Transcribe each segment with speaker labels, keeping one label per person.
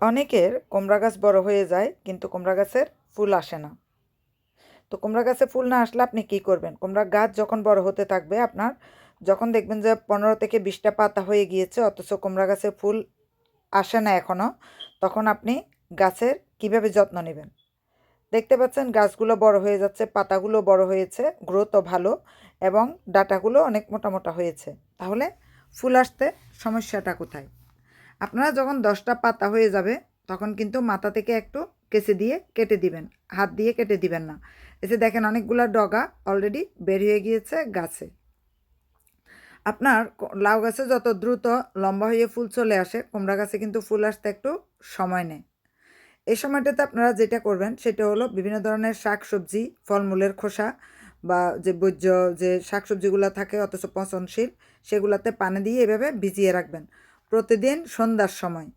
Speaker 1: অনেকের কুমড়া গাছ বড় হয়ে যায়, কিন্তু কুমড়া গাছের ফুল আসে না। তো কুমড়া গাছে ফুল না আসলে আপনি কী করবেন? কুমড়া গাছ যখন বড় হতে থাকবে, আপনার যখন দেখবেন যে পনেরো থেকে বিশটা পাতা হয়ে গিয়েছে, অথচ কুমড়া গাছে ফুল আসে না এখনও তখন আপনি গাছের কীভাবে যত্ন নেবেন? দেখতে পাচ্ছেন গাছগুলো বড় হয়ে যাচ্ছে, পাতাগুলো বড় হয়েছে গ্রোথও ভালো, এবং ডাটাগুলো অনেক মোটা মোটা হয়েছে। তাহলে ফুল আসতে সমস্যাটা কোথায়? আপনারা যখন দশটা পাতা হয়ে যাবে, তখন কিন্তু মাথা থেকে একটু কেচে দিয়ে কেটে দিবেন। হাত দিয়ে কেটে দিবেন না। এসে দেখেন অনেকগুলো ডগা অলরেডি বের হয়ে গিয়েছে গাছে। আপনার লাউ গাছে যত দ্রুত লম্বা হয়ে ফুল চলে আসে, কুমড়া গাছে কিন্তু ফুল আসতে একটু সময় নেয়। এই সময়টাতে আপনারা যেটা করবেন, সেটা হলো বিভিন্ন ধরনের শাক সবজি ফলমূলের খোসা বা যে বৈজ্য যে শাক সবজিগুলো থাকে অথচ পচনশীল, সেগুলোতে পানি দিয়ে এভাবে ভিজিয়ে রাখবেন। প্রতিদিন সন্ধ্যার সময়।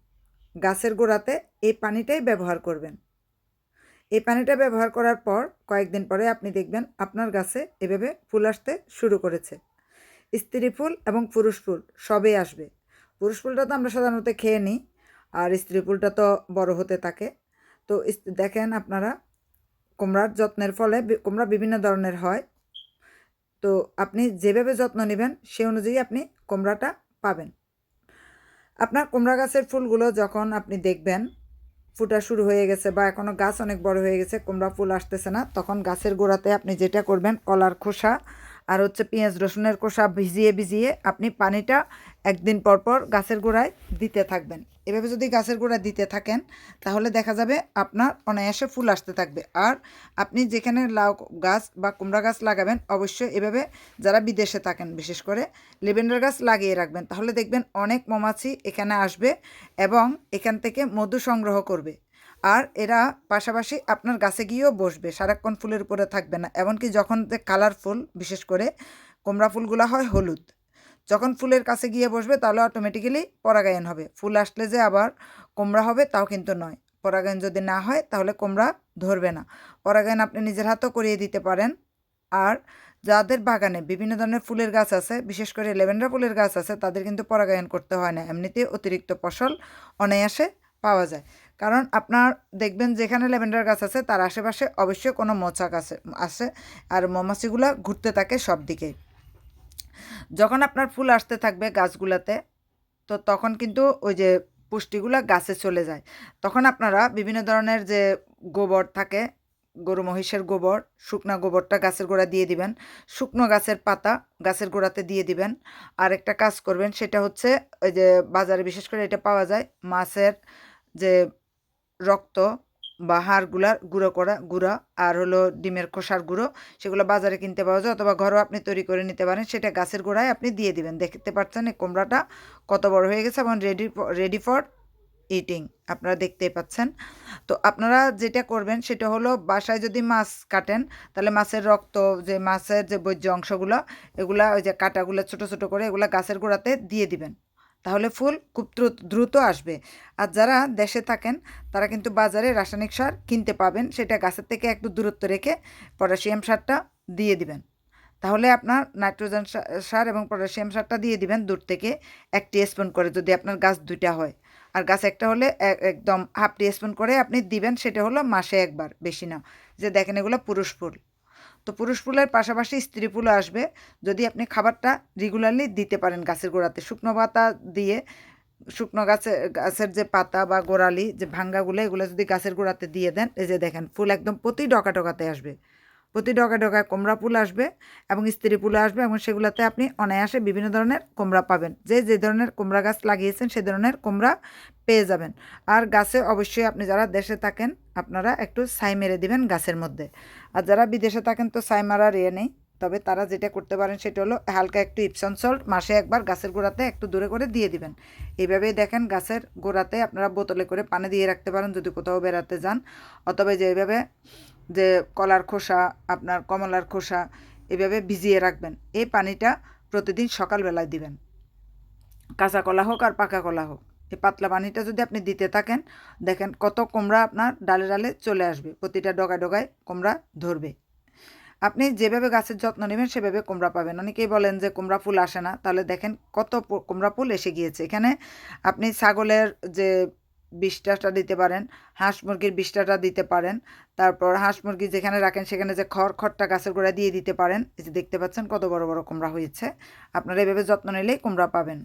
Speaker 1: গাছের গোড়াতে এই পানিটাই ব্যবহার করবেন। এই পানিটা ব্যবহার করার পর কয়েকদিন পরে আপনি দেখবেন আপনার গাছে এভাবে ফুল আসতে শুরু করেছে। স্ত্রী ফুল এবং পুরুষ ফুল সবই আসবে। পুরুষ ফুলটা তো আমরা সাধারণত খেয়ে নিই, আর স্ত্রী ফুলটা তো বড় হতে থাকে। তো দেখেন আপনারা, কুমড়ার যত্নের ফলে কুমড়া বিভিন্ন ধরনের হয়। তো আপনি যেভাবে যত্ন নেবেন সে অনুযায়ী আপনি কুমড়াটা পাবেন। আপনার কুমড়া গাছের ফুলগুলো যখন আপনি দেখবেন, ফুটা শুরু হয়ে গেছে বা এখনও গাছ অনেক বড় হয়ে গেছে, কুমড়া ফুল আসতেছে না, তখন গাছের গোড়াতে আপনি যেটা করবেন, কলার খোসা আর হচ্ছে পেঁয়াজ রসুনের খোসা ভিজিয়ে ভিজিয়ে আপনি পানিটা একদিন পর পর গাছের গোড়ায় দিতে থাকবেন। এভাবে যদি গাছের গোড়ায় দিতে থাকেন, তাহলে দেখা যাবে আপনার অনায়াসে ফুল আসতে থাকবে। আর আপনি যেখানে লাউ গাছ বা কুমড়া গাছ লাগাবেন, অবশ্যই এভাবে যারা বিদেশে থাকেন, বিশেষ করে লেভেন্ডার গাছ লাগিয়ে রাখবেন, তাহলে দেখবেন অনেক মৌমাছি এখানে আসবে এবং এখান থেকে মধু সংগ্রহ করবে। আর এরা পাশাপাশি আপনার গাছে গিয়েও বসবে, সারাক্ষণ ফুলের উপরে থাকবে না। এমনকি যখন যে কালার ফুল, বিশেষ করে কুমড়া ফুলগুলো হয় হলুদ, যখন ফুলের কাছে গিয়ে বসবে তাহলে অটোমেটিক্যালি পরাগায়ন হবে। ফুল আসলে যে আবার কুমড়া হবে তাও কিন্তু নয়। পরাগায়ন যদি না হয় তাহলে কুমড়া ধরবে না। পরাগায়ন আপনি নিজের হাতেও করিয়ে দিতে পারেন। আর যাদের বাগানে বিভিন্ন ধরনের ফুলের গাছ আছে, বিশেষ করে লেভেন্ডার ফুলের গাছ আছে, তাদের কিন্তু পরাগায়ন করতে হয় না। এমনিতে অতিরিক্ত ফসল অনায়াসে পাওয়া যায়। কারণ আপনার দেখবেন যেখানে ল্যাভেন্ডার গাছ আছে, তার আশেপাশে অবশ্যই কোনো মৌচাক আছে আছে। আর মৌমাছিগুলো ঘুরতে থাকে সব দিকে। যখন আপনার ফুল আসতে থাকবে গাছগুলোতে, তো তখন কিন্তু ওই যে পুষ্টিগুলো গাছে চলে যায়। তখন আপনারা বিভিন্ন ধরনের যে গোবর থাকে, গরু মহিষের গোবর, শুকনো গোবরটা গাছের গোড়া দিয়ে দিবেন। শুকনো গাছের পাতা গাছের গোড়াতে দিয়ে দিবেন। আর একটা কাজ করবেন, সেটা হচ্ছে ওই যে বাজারে বিশেষ করে এটা পাওয়া যায়, মাছের যে রক্ত বা হাড়গুলার গুঁড়ো করা, গুঁড়া, আর হলো ডিমের খোসার গুঁড়ো, সেগুলো বাজারে কিনতে পাওয়া যায় অথবা ঘরেও আপনি তৈরি করে নিতে পারেন। সেটা গাছের গোড়ায় আপনি দিয়ে দিবেন। দেখতে পাচ্ছেন এই কুমড়াটা কত বড় হয়ে গেছে এবং রেডি রেডি ফর ইটিং আপনারা দেখতেই পাচ্ছেন। তো আপনারা যেটা করবেন, সেটা হলো বাসায় যদি মাছ কাটেন, তাহলে মাছের রক্ত, যে মাছের যে বৈজ্য অংশগুলো, এগুলা ওই যে কাটাগুলো ছোট ছোট করে এগুলা গাছের গোড়াতে দিয়ে দিবেন। তাহলে ফুল খুব দ্রুত- আসবে। আর যারা দেশে থাকেন, তারা কিন্তু বাজারে রাসায়নিক সার কিনতে পাবেন, সেটা গাছের থেকে একটু দূরত্ব রেখে পটাশিয়াম সারটা দিয়ে দিবেন। তাহলে আপনার নাইট্রোজেন সার এবং পটাশিয়াম সারটা দিয়ে দিবেন দূর থেকে এক স্পুন করে যদি আপনার গাছ দুইটা হয়। আর গাছ একটা হলে একদম হাফ স্পুন করে আপনি দিবেন, সেটা হলো মাসে একবার, বেশি না। যে দেখেন এগুলো পুরুষ ফুল। তো পুরুষ ফুলের পাশাপাশি স্ত্রী ফুলও আসবে। যদি আপনি খাবারটা রেগুলারলি দিতে পারেন গাছের গোড়াতে, শুকনো পাতা দিয়ে, শুকনো গাছে, গাছের যে পাতা বা গোড়ালি, যে ভাঙ্গাগুলো, এগুলো যদি গাছের গোড়াতে দিয়ে দেন, এই যে দেখেন, ফুল একদম প্রতি ডকা ডকাতে আসবে। প্রতি ডকা ডকায় কুমড়া ফুল আসবে এবং স্ত্রী ফুল আসবে এবং সেগুলোতে আপনি অনায়াসে বিভিন্ন ধরনের কুমড়া পাবেন। যে যে ধরনের কুমড়া গাছ লাগিয়েছেন, সে ধরনের কুমড়া পেয়ে যাবেন। আর গাছে অবশ্যই আপনি যারা দেশে থাকেন, আপনারা একটু ছাই মেরে দিবেন গাছের মধ্যে। আর যারা বিদেশে থাকেন তো ছাই মারার ইয়ে নেই। তবে তারা যেটা করতে পারেন সেটা হলো হালকা একটু ইপসন সল্ট মাসে একবার গাছের গোড়াতে একটু দূরে করে দিয়ে দিবেন। এইভাবেই দেখেন গাছের গোড়াতে আপনারা বোতলে করে পানি দিয়ে রাখতে পারেন যদি কোথাও বেড়াতে যান। অথবা যে এইভাবে যে কলার খোসা, আপনার কমলার খোসা এভাবে ভিজিয়ে রাখবেন। এই পানিটা প্রতিদিন সকালবেলায় দিবেন। কাঁচা কলা হোক আর পাকা কলা হোক। এই পাতলা পানিটা যদি আপনি দিতে থাকেন, দেখেন কত কুমড়া আপনার ডালে ডালে চলে আসবে। প্রতিটা ডগায় ডগায় কুমড়া ধরবে। আপনি যেভাবে গাছের যত্ন নেবেন, সেভাবে কুমড়া পাবেন। অনেকেই বলেন যে কুমড়া ফুল আসে না। তাহলে দেখেন কত কুমড়া ফুল এসে গিয়েছে। এখানে আপনি ছাগলের যে বিষ্ঠাটা দিতে পারেন, হাঁস মুরগির বিষ্ঠাটা দিতে পারেন। তারপর হাঁস মুরগি যেখানে রাখেন, সেখানে যে খড়, খড়টা গাছের গোড়া দিয়ে দিতে পারেন। এই যে দেখতে পাচ্ছেন কত বড় বড় কুমড়া হয়েছে। আপনারা এভাবে যত্ন নিলেই কুমড়া পাবেন।